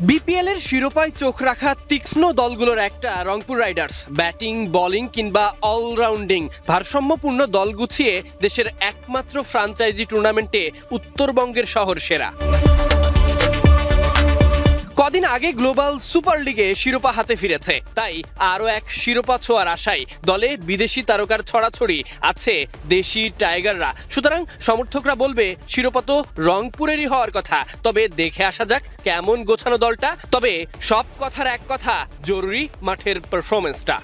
BPL এর শিরোপায় চোখ রাখা তীক্ষ্ণ দলগুলোর একটা, রংপুর রাইডার্স। ব্যাটিং, বোলিং কিংবা অলরাউন্ডিং ভারসাম্যপূর্ণ দল গুছিয়ে দেশের একমাত্র ফ্রাঞ্চাইজি টুর্নামেন্টে উত্তরবঙ্গের শহর সেরা। কদিন আগে গ্লোবাল সুপার লিগে শিরোপা হাতে ফিরেছে। তাই আরও এক শিরোপা ছোঁয়ার আশায় দলে বিদেশি তারকার ছড়াছড়ি আছে দেশি টাইগাররা। সুতরাং সমর্থকরা বলবে, শিরোপা তো রংপুরেরই হওয়ার কথা। তবে দেখে আসা যাক কেমন গোছানো দলটা। তবে সব কথার এক কথা, জরুরি মাঠের পারফরমেন্সটা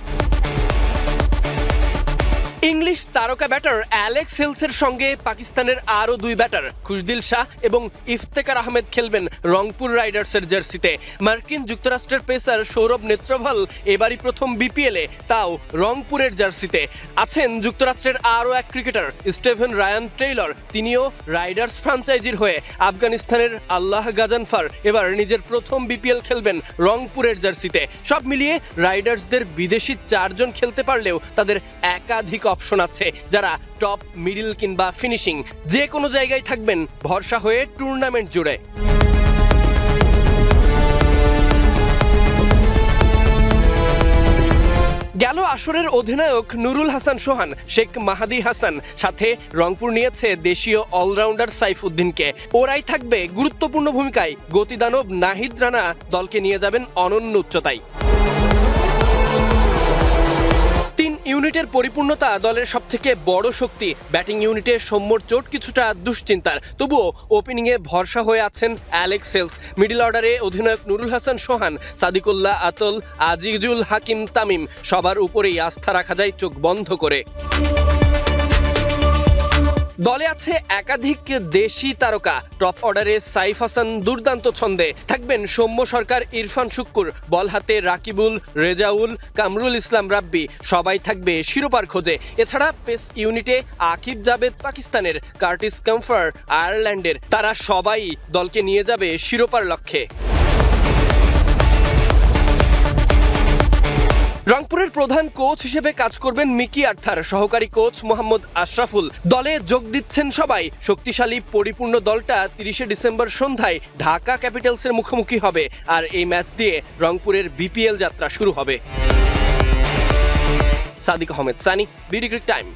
ইংলিশ তারকা ব্যাটার অ্যালেক্স হেলসের সঙ্গে পাকিস্তানের আরও দুই ব্যাটার, খুশদিল শাহ এবং ইফতেকার আহমেদ খেলবেন রংপুর রাইডার্সের জার্সিতে। মার্কিন যুক্তরাষ্ট্রের পেসার সৌরভ নেত্রভাল এবারই প্রথম বিপিএলে, তাও রংপুরের জার্সিতে। আছেন যুক্তরাষ্ট্রের আরও এক ক্রিকেটার, স্টেভেন রায়ান টেইলর, তিনিও রাইডার্স ফ্রাঞ্চাইজির হয়ে আফগানিস্তানের আল্লাহ গাজানফার এবার নিজের প্রথম বিপিএল খেলবেন রংপুরের জার্সিতে। সব মিলিয়ে রাইডার্সদের বিদেশি চারজন খেলতে পারলেও তাদের একাধিক অপশন আছে, যারা টপ, মিডল কিংবা ফিনিশিং। যে কোনো জায়গায় থাকবেন, ভরসা হয়ে টুর্নামেন্ট জুড়ে। গেল আসরের অধিনায়ক নুরুল হাসান সোহান, শেখ মাহাদি হাসান, সাথে রংপুর নিয়েছে দেশীয় অলরাউন্ডার সাইফুদ্দিনকে। ওরাই থাকবে গুরুত্বপূর্ণ ভূমিকায়। গতিদানব নাহিদ রানা দলকে নিয়ে যাবেন অনন্য উচ্চতায়। ইউনিটের পরিপূর্ণতা দলের সবথেকে বড় শক্তি। ব্যাটিং ইউনিটে সৌম্যর চোট কিছুটা দুশ্চিন্তার। তবুও ওপেনিংয়ে ভরসা হয়ে আছেন অ্যালেক্স সেলস। মিডিল অর্ডারে অধিনায়ক নুরুল হাসান সোহান, সাদিকুল্লাহ আতল, আজিজুল হাকিম তামিম। সবার উপরেই আস্থা রাখা যায় চোখ বন্ধ করে। দলে আছে একাধিক দেশি তারকা। টপ অর্ডারে সাইফ হাসান দুর্দান্ত ছন্দে। থাকবেন সৌম্য সরকার, ইরফান শুক্কুর, বল হাতে রাকিবুল, রেজাউল, কামরুল ইসলাম রাব্বি। সবাই থাকবে শিরোপার খোঁজে। এছাড়া পেস ইউনিটে আকিব জাবেদ পাকিস্তানের, কার্টিস কমফার, আয়ারল্যান্ডের। তারা সবাই দলকে নিয়ে যাবে শিরোপার লক্ষ্যে। রংপুরের প্রধান কোচ হিসেবে কাজ করবেন মিকি আর্থার, সহকারী কোচ মোহাম্মদ আশরাফুল। দলে যোগ দিচ্ছেন সবাই। শক্তিশালী, পরিপূর্ণ দলটা তিরিশে ডিসেম্বর সন্ধ্যায় ঢাকা ক্যাপিটালসের মুখোমুখি হবে আর এই ম্যাচ দিয়ে রংপুরের বিপিএল যাত্রা শুরু হবে। Sadiq Ahmed, Sunny BD Crick Time.